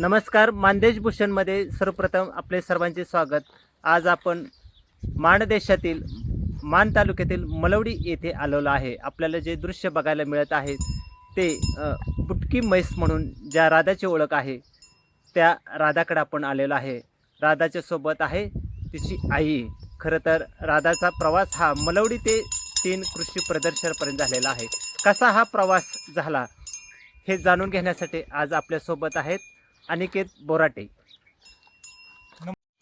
नमस्कार मानदेश भूषणमध्ये सर्वप्रथम आपले सर्वांचे स्वागत. आज आपण माणदेशातील मान तालुक्यातील मलवडी येथे आलेलो आहे. आपल्याला जे दृश्य बघायला मिळत आहे ते बुटकी म्हैस म्हणून ज्या राधाची ओळख आहे त्या राधाकडे आपण आलेलो आहे. राधाच्या सोबत आहे तिची आई. खरं तर राधाचा प्रवास हा मलवडी ते तीन कृषी प्रदर्शनापर्यंत झालेला आहे. कसा हा प्रवास झाला हे जाणून घेण्यासाठी आज आपल्यासोबत आहेत अनिकेत बोराटे.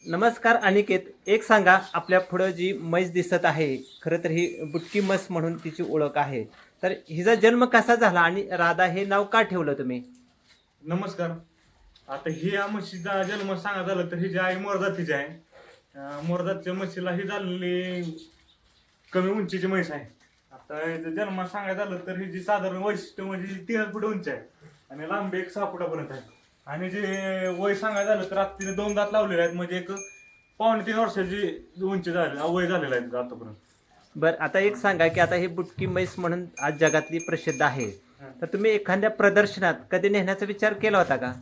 नमस्कार अनिकेत. एक सांगा आपल्या पुढं जी म्हैस दिसत आहे खरं तर ही बुटकी म्हस म्हणून तिची ओळख आहे. तर हिचा जन्म कसा झाला आणि राधा हे नाव का ठेवलं तुम्ही? नमस्कार. आता ही या म्हशीचा जन्म सांगा झालं तर हिची आई मोरजातीची आहे. अं, म्हशीला ही झालेली कमी उंचीची म्हैस आहे. आता हिचं जन्म सांगायचं झालं तर हिची साधारण वैशिष्ट्य म्हणजे तीन फूट उंची आहे आणि लांबी एक सहा फुटापर्यंत आहे. आणि जे वय सांगायचं झालं तर आता तिने दोन दात लावलेले आहेत. म्हणजे एक पावणे तीन वर्षाची उंची झाली वय झालेलं आहे आतापर्यंत. बरं आता एक सांगा की आता ही बुटकी म्हैस म्हणून आज जगातली प्रसिद्ध आहे. तर तुम्ही एखाद्या प्रदर्शनात कधी नेण्याचा विचार केला होता का?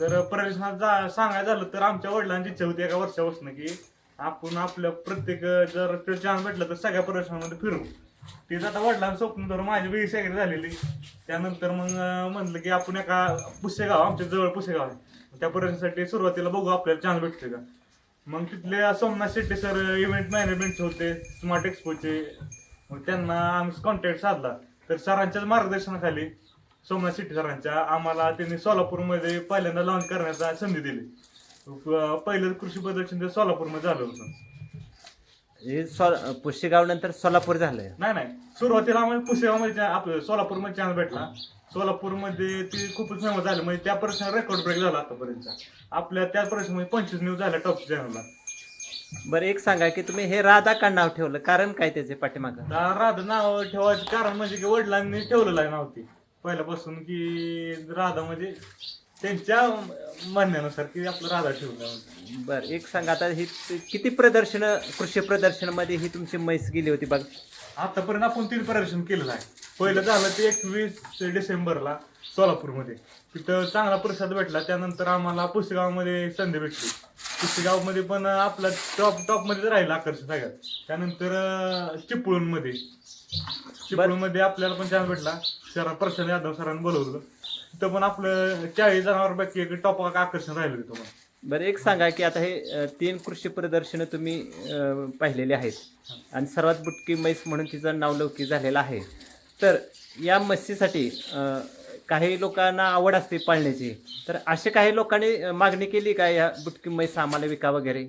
तर प्रदर्शनात जा सांगायचं झालं तर आमच्या वडिलांची इच्छा होती एका वर्षापासून की आपण आपल्या प्रत्येक जर चान्स भेटला तर सगळ्या प्रदर्शनामध्ये फिरू. तिचं आता वडिलांचं स्वप्न धरून माझी बी सगळी झालेली. त्यानंतर मग म्हणलं की आपण एका पुसेगाव आमच्या जवळ पुसेगाव आहे. त्या प्रदर्शनासाठी सुरुवातीला बघू आपल्याला चान्स भेटते का. मग तिथले सोमनाथ शेट्टी सर इव्हेंट मॅनेजमेंटचे होते स्मार्ट एक्सपोचे मग त्यांना आम्ही कॉन्टॅक्ट साधला. तर सरांच्याच मार्गदर्शनाखाली सोमनाथ शेट्टी सरांच्या आम्हाला त्यांनी सोलापूरमध्ये पहिल्यांदा लॉन्च करण्याचा संधी दिली. पहिलं कृषी प्रदर्शन ते सोलापूरमध्ये झालं होतं. हे सो पुशेगाव नंतर सोलापूर झालंय. नाही नाही. सुरुवातीला आम्हाला पुसेगावमध्ये चा- आपलं सोलापूरमध्ये चान्स भेटला. सोलापूरमध्ये ती खूपच फेमस झाली. म्हणजे त्या पर्यंत रेकॉर्ड ब्रेक झाला आतापर्यंत. आपल्या त्या मध्ये पंचवीस न्यूज झाल्या टॉप चॅनलला बरं एक सांगा की तुम्ही हे राधा का नाव ठेवलं? कारण काय त्याचे पाठीमागं? राधा नाव ठेवायचं कारण म्हणजे की वडिलांनी ठेवलेलं आहे नाव ती. पहिल्यापासून की राधा म्हणजे त्यांच्या म्हणण्यानुसार की आपलं राधा ठेवलं बरं एक सांगा आता ही किती प्रदर्शन कृषी प्रदर्शनामध्ये ही तुमची म्हैस गेली होती बघ. आतापर्यंत आपण तीन प्रदर्शन केलेलं आहे. पहिलं झालं ते एकवीस डिसेंबरला सोलापूरमध्ये. तिथं चांगला प्रतिसाद भेटला त्यानंतर आम्हाला पुसेगावमध्ये संधी भेटली. पुसेगावमध्ये पण आपला टॉप टॉपमध्येच राहिला आकर्षण सगळ्यात त्यानंतर अं, चिपळूणमध्ये. चिपळूणमध्ये आपल्याला पण चान्स भेटला. सर प्रशांत यादव सरांनी बोलवलं. तिथं पण आपलं चाळीस जणांवरपैकी एक टॉप आकर्षण राहिलं तिथं पण. बरं एक सांगा की आता हे अ, तीन कृषी प्रदर्शनं तुम्ही अ, पाहिलेली आहेत. आणि सर्वात बुटकी म्हैस म्हणून तिचं नावलौकिक झालेलं आहे. तर या म्हशीसाठी अ, काही लोकांना आवड असते पाळण्याची. तर असे काही लोकांनी अ, मागणी केली का या बुटकी म्हैस आम्हाला विका वगैरे?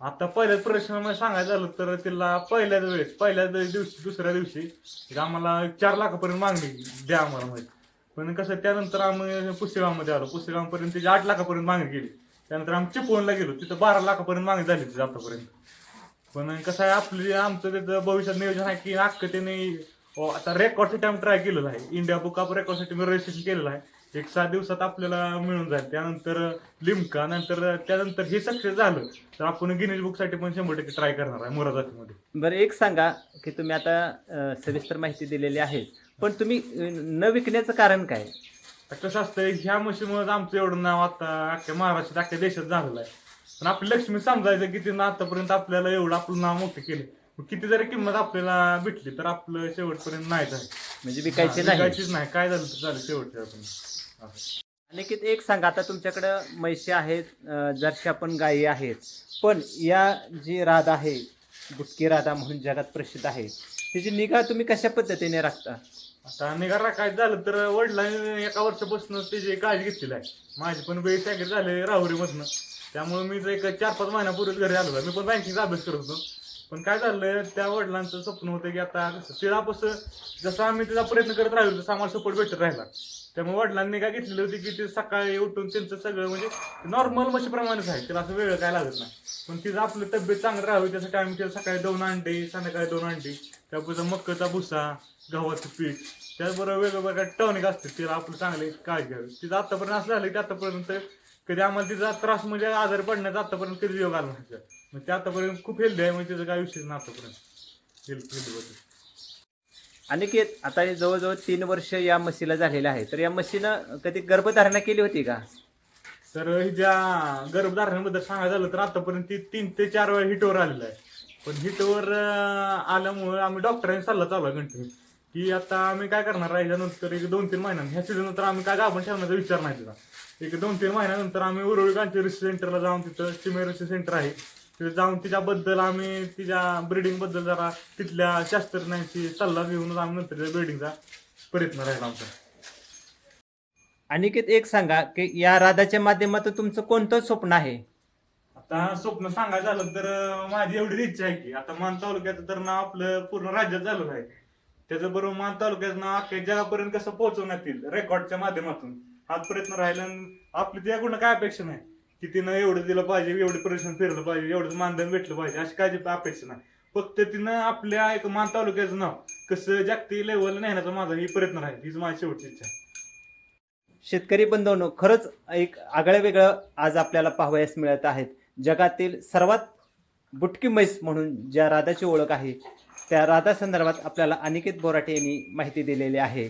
आता पहिल्याच प्रदर्शनामध्ये सांगायचं झालं तर तिला पहिल्याच वेळेस पहिल्याच दिवशी दुसऱ्या दिवशी आम्हाला चार लाखापर्यंत मागणी द्या आम्हाला माहिती पण कसं त्यानंतर आम्ही पुसेगावमध्ये आलो. पुसेगावपर्यंत त्याची आठ लाखापर्यंत मागणी केली त्यानंतर आम्ही चिपळूणला गेलो. तिथं बारा लाखापर्यंत मागणी झाली तिथं आतापर्यंत. पण कसं आहे आपली आमचं त्याचं भविष्यात नियोजन आहे की अख्खं त्याने आता रेकॉर्डसाठी आम्ही ट्राय केलेलं आहे. इंडिया बुक ऑफ रेकॉर्डसाठी मी रजिस्ट्रेशन केलेलं आहे. एक सात दिवसात आपल्याला मिळून जाईल. त्यानंतर लिमका नंतर त्यानंतर हे सक्सेस झालं. तर आपण गिनीज बुकसाठी पण शंभर टक्के ट्राय करणार आहे मोरा जातीमध्ये बरं एक सांगा की तुम्ही आता अ, सविस्तर माहिती दिलेली आहे. पण तुम्ही अ, न विकण्याचं कारण काय? कसं असतं ह्या मशीनमुळे आमचं एवढं नाव आता अख्ख्या महाराष्ट्रात अख्ख्या देशात झालेलं आहे. पण आपली लक्ष्मी समजायचं की तिनं आतापर्यंत आपल्याला एवढं आपलं नाव मोठं केलं. मग किती जरी किंमत आपल्याला भेटली तर आपलं शेवटपर्यंत नाहीच आहे. म्हणजे विकायचे नाही. विकायचीच नाही. काय झालं तर झालं शेवटपर्यंत अनिकेत आणि एक सांगा आता तुमच्याकडं म्हैशी आहेत जर्शा पण गायी आहेत पण या जी राधा आहे बुटकी राधा म्हणून जगात प्रसिद्ध आहे तिची निगा तुम्ही कशा पद्धतीने राखता? आता निगा राखायचं झालं तर वडिलांनी एका वर्षापासून त्याची काळजी घेतलेली आहे. माझी पण वेळ सॅकेट झाले राहुरीमधनं. त्यामुळे मी जर एक चार पाच महिन्यापूर्वीच घरी आलो मी पण बँकिंगचा अभ्यास करत होतो. पण काय झालं त्या वडिलांचं स्वप्न होतं की आता कसं तिळापासून जसं आम्ही त्याचा प्रयत्न करत राहिलो तसं आम्हाला सपोर्ट भेटत राहिला. त्यामुळे वडिलांनी काय घेतलेली होती की ते सकाळी उठून त्यांचं सगळं म्हणजे नॉर्मल म्हशीप्रमाणेच आहे. त्याला असं वेळ काय लागत नाही. पण तिचं आपलं तब्येत चांगलं राहावी त्यासाठी आम्ही तिला सकाळी दोन अंडे संध्याकाळी दोन अंडे त्यापुढे मक्काचा भुसा गव्हाचं पीठ त्याचबरोबर वेगवेगळ्या टॉनिक असते. तिला आपलं चांगले काळजी घ्यावी. तिचं आतापर्यंत असं झालं की आतापर्यंत कधी आम्हाला तिचा त्रास म्हणजे आजारी पडण्याचा आतापर्यंत कधी योग आला नाही मग ते आतापर्यंत खूप हेल्दी आहे म्हणजे तिचं काय विषय नाही आतापर्यंत. हेल्थ हेल्दी होतं. की आता हे जवळजवळ तीन वर्ष या म्हशीला झालेलं आहे. तर या म्हशीनं कधी गर्भधारणा केली होती का? तर हिच्या गर्भधारणेबद्दल सांगायचं झालं तर आतापर्यंत ती तीन ते चार वेळा हिटवर आलेलं आहे. पण हिटवर आल्यामुळे आम्ही डॉक्टरांनी सल्ला चालला कंटिन्यू की आता आम्ही काय करणार आहे? याच्यानंतर एक दोन तीन महिन्यात ह्या सीझन नंतर आम्ही काय गाभण ठेवण्याचा विचार नाही तिला एक दोन तीन महिन्यानंतर आम्ही उरुळी कांची रिसर्च सेंटरला जाऊन तिथं चिमे रिसर्च सेंटर आहे. तिथे जाऊन तिच्याबद्दल आम्ही तिच्या ब्रिडिंगबद्दल जरा तिथल्या शास्त्रज्ञांची सल्ला घेऊनच आम्ही नंतर ब्रिडिंगचा प्रयत्न राहिला आमचा. अनिकेत एक सांगा की या राधाच्या माध्यमातून तुमचं कोणतं स्वप्न आहे? आता स्वप्न सांगायचं झालं तर माझी एवढी इच्छा आहे की आता मान तालुक्याचं तर नाव आपलं पूर्ण राज्यात झालं आहे. त्याचं बरोबर मान तालुक्याचं नाव अख्ख्या जगापर्यंत कसं पोहोचवण्यात येईल रेकॉर्डच्या माध्यमातून हाच प्रयत्न राहिला आपली त्याकडून काय अपेक्षा नाही. की तिनं एवढं दिलं पाहिजे एवढं परिश्रम फिरलं पाहिजे एवढं मानधन भेटलं पाहिजे अशी काय अपेक्षा नाही. फक्त तिनं आपल्या एक मान तालुक्याचं नाव कसं जागतिक लेवल नेण्याचा माझा ही प्रयत्न राहील हीच माझी शेवटची इच्छा आहे. शेतकरी बंधूंनो खरंच एक आगळं वेगळं आज आपल्याला पाहावयास मिळत आहेत. जगातील सर्वात बुटकी म्हैस म्हणून ज्या राधाची ओळख आहे त्या राधा संदर्भात आपल्याला अनिकेत बोराटे यांनी माहिती दिलेली आहे.